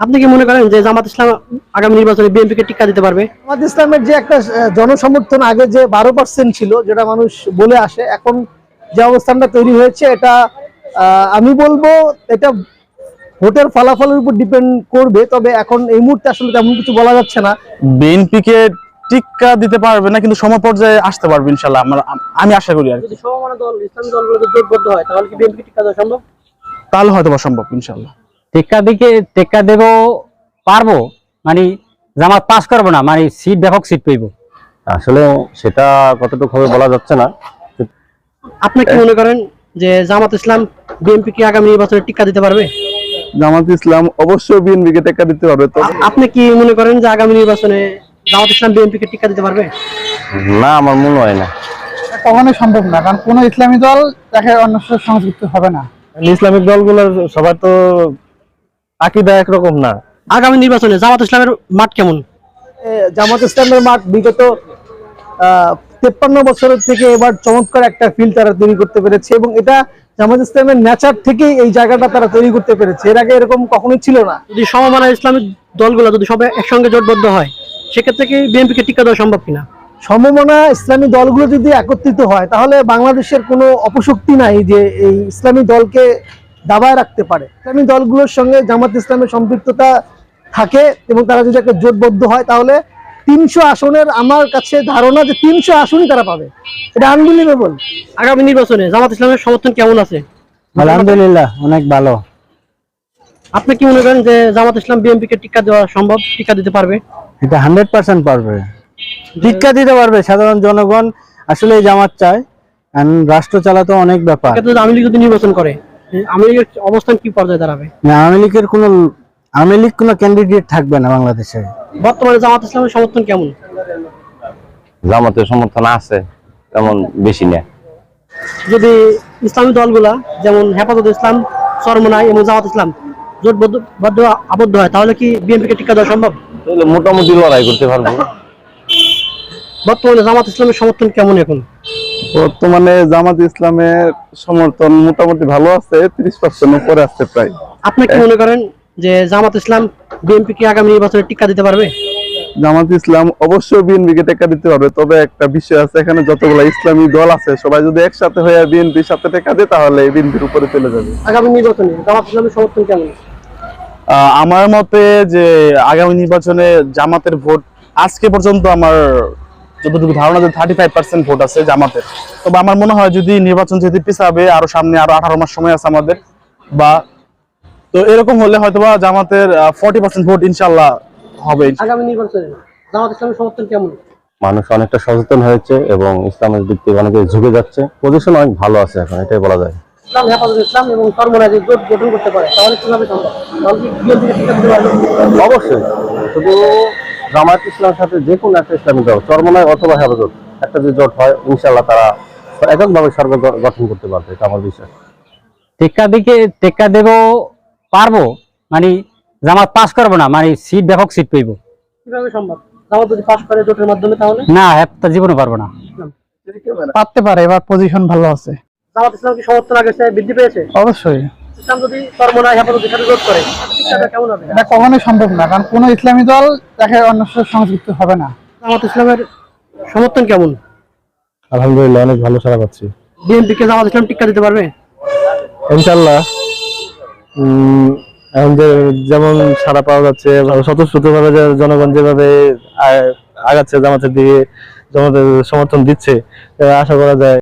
আপনি কি মনে করেন যে জামাত ইসলাম আগামী নির্বাচনে বিএনপিকে টিকা দিতে পারবে? জামাত ইসলামের যে একটা জনসমর্থন আগে যে বারো পার্সেন্ট ছিল যেটা মানুষ বলে আসে এখন যে অবস্থানটা তৈরি হয়েছে এটা আহ, আমি বলব এটা ভোটের ফলাফলের উপর ডিপেন্ড করবে তবে এখন এই মুহূর্তে আসলে তেমন কিছু বলা যাচ্ছে না। বিএনপি কে টিক্কা দিতে পারবে না কিন্তু সম পর্যায়ে আসতে পারবে ইনশাল্লাহ আমরা আমি আশা করি আর কি। যদি সমমানা দল ইসলামী দলগুলো জোটবদ্ধ হয় তাহলে কি বিএনপিকে টিকা দেওয়া সম্ভব? তাহলে হয়তো বা সম্ভব ইনশাল্লাহ টেক্কা দিকে টেক্কা দেব পারব মানে জামাত পাস করব না মানে সিট ব্যাপক সিট পেইব। আসলে সেটা কতটুকু হবে বলা যাচ্ছে না। আপনি কি মনে করেন যে জামাত ইসলাম বিএনপিকে আগামী নির্বাচনে টিকা দিতে পারবে? জামাত ইসলাম অবশ্যই বিএনপি কে টেক্কা দিতে পারবে তো আপনি কি মনে করেন যে আগামী নির্বাচনে জামাত ইসলাম বিএনপিকে টিকা দিতে পারবে? না আমার মনে হয় না। কখনোই সম্ভব না কারণ কোনো ইসলামী দল তাকে অন্য সংযুক্ত হবে না। ইসলামিক দলগুলোর সবার তো আকিদা একরকম না। আগামী নির্বাচনে জামাত ইসলামের মাঠ কেমন? জামাত ইসলামের মাঠ বিগত তেপ্পান্ন বছরের থেকে এবার চমৎকার একটা ফিল্ড তারা তৈরি করতে পেরেছে এবং এটা জামাত ইসলামের নেচার থেকেই এই জায়গাটা তারা তৈরি করতে পেরেছে। এর আগে এরকম কখনোই ছিল না। যদি সমমানা ইসলামিক দলগুলো যদি সবাই একসঙ্গে জোটবদ্ধ হয় সেক্ষেত্রে কি বিএনপিকে টিকা দেওয়া সম্ভব কিনা? সমমনা ইসলামী দলগুলো যদি একত্রিত হয় তাহলে বাংলাদেশের কোনো অপশক্তি নাই যে এই ইসলামী দলকে দাবায় রাখতে পারে। ইসলামী দলগুলোর সঙ্গে জামাত ইসলামের সম্পৃক্ততা থাকে এবং তারা যদি একটা জোটবদ্ধ হয় তাহলে তিনশো আসনের আমার কাছে ধারণা যে তিনশো আসনই তারা পাবে। এটা আনবিলিভেবল আগামী নির্বাচনে জামাত ইসলামের সমর্থন কেমন আছে? আলহামদুলিল্লাহ অনেক ভালো। আপনি কি মনে করেন যে জামাত ইসলাম বিএনপিকে টিকা দেওয়া সম্ভব? টিকা দিতে পারবে? এটা হান্ড্রেড পার্সেন্ট পারবে। টিক্কা দিতে পারবে সাধারণ জনগণ আসলে জামাত চায়। রাষ্ট্র চালাতে অনেক ব্যাপার। লীগ যদি নির্বাচন করে আওয়ামী লীগের অবস্থান কি পর্যায়ে দাঁড়াবে? আওয়ামী লীগের কোনো আওয়ামী লীগ কোনো ক্যান্ডিডেট থাকবে না বাংলাদেশে। বর্তমানে জামাত ইসলামের সমর্থন কেমন? জামাতের সমর্থন আছে তেমন বেশি না। যদি ইসলামী দলগুলা যেমন হেফাজত ইসলাম সরমনাই এবং জামাত ইসলাম জোটবদ্ধ আবদ্ধ হয় তাহলে কি বিএনপিকে টিকা দেওয়া সম্ভব? মোটামুটি লড়াই করতে পারব। বর্তমানে জামাত ইসলামের সমর্থন কেমন এখন? বর্তমানে জামাত ইসলামের সমর্থন মোটামুটি ভালো আছে ত্রিশ পার্সেন্ট উপরে আছে প্রায়। আপনি কি মনে করেন যে জামাত ইসলাম বিএনপিকে আগামী নির্বাচনে টিকা দিতে পারবে? জামাত ইসলাম অবশ্যই বিএনপি কে টেক্কা দিতে পারবে তবে একটা বিষয় আছে এখানে যতগুলো ইসলামী দল আছে সবাই যদি একসাথে হয়ে বিএনপির সাথে টেক্কা দেয় তাহলে বিএনপির উপরে চলে যাবে। আগামী নির্বাচনে জামাত ইসলামের সমর্থন কেমন? আমার মতে যে আগামী নির্বাচনে জামাতের ভোট আজকে পর্যন্ত আমার যতটুকু ধারণা যে থার্টি ফাইভ পার্সেন্ট ভোট আছে জামাতের। তবে আমার মনে হয় যদি নির্বাচন যদি পিছাবে আরও সামনে আরও আঠারো মাস সময় আছে আমাদের বা তো এরকম হলে হয়তোবা জামাতের ফর্টি পার্সেন্ট ভোট ইনশাল্লাহ হবে আগামী নির্বাচনে জামাত ইসলামের সমর্থন কেমন? মানুষ অনেকটা সচেতন হয়েছে এবং ইসলামের দিক থেকে অনেকে ঝুঁকে যাচ্ছে। পজিশন অনেক ভালো আছে এখন এটাই বলা যায়। ইসলাম হেফাজত ইসলাম এবং জোট গঠন করতে পারে তাহলে কীভাবে সম্ভব? অবশ্যই। শুধু জামায়াত ইসলামের সাথে যে কোনো একটা ইসলামী দল চরমনায় অথবা হেফাজত একটা যে জোট হয় ইনশাল্লাহ তারা এককভাবে সরকার গঠন করতে পারবে এটা আমার বিশ্বাস। টেক্কা দিকে টেক্কা দেব পারব মানে জামাত পাস করব না মানে সিট ব্যাপক সিট পেইব। কীভাবে সম্ভব? জামাত যদি পাশ করে জোটের মাধ্যমে তাহলে? না একটা জীবনে পারব না। পারতে পারে এবার পজিশন ভালো আছে। জামাত ইসলাম কি সমর্থন আগে বৃদ্ধি পেয়েছে? অবশ্যই। ইসলাম যদি সরমনাই হেফাজতের সাথে করে কেমন হবে? এটা কখনোই সম্ভব না কারণ কোনো ইসলামী দল তাকে অন্য সাথে সংযুক্ত হবে না। জামাত ইসলামের সমর্থন কেমন? আলহামদুলিল্লাহ অনেক ভালো সারা পাচ্ছি। বিএনপিকে জামাত ইসলাম টিকা দিতে পারবে? ইনশাল্লাহ উম, এখন যে যেমন সারা পাওয়া যাচ্ছে স্বতঃস্ফূর্ত ভাবে যে জনগণ যেভাবে আগাচ্ছে জামাতের দিকে জামাতের সমর্থন দিচ্ছে আশা করা যায়।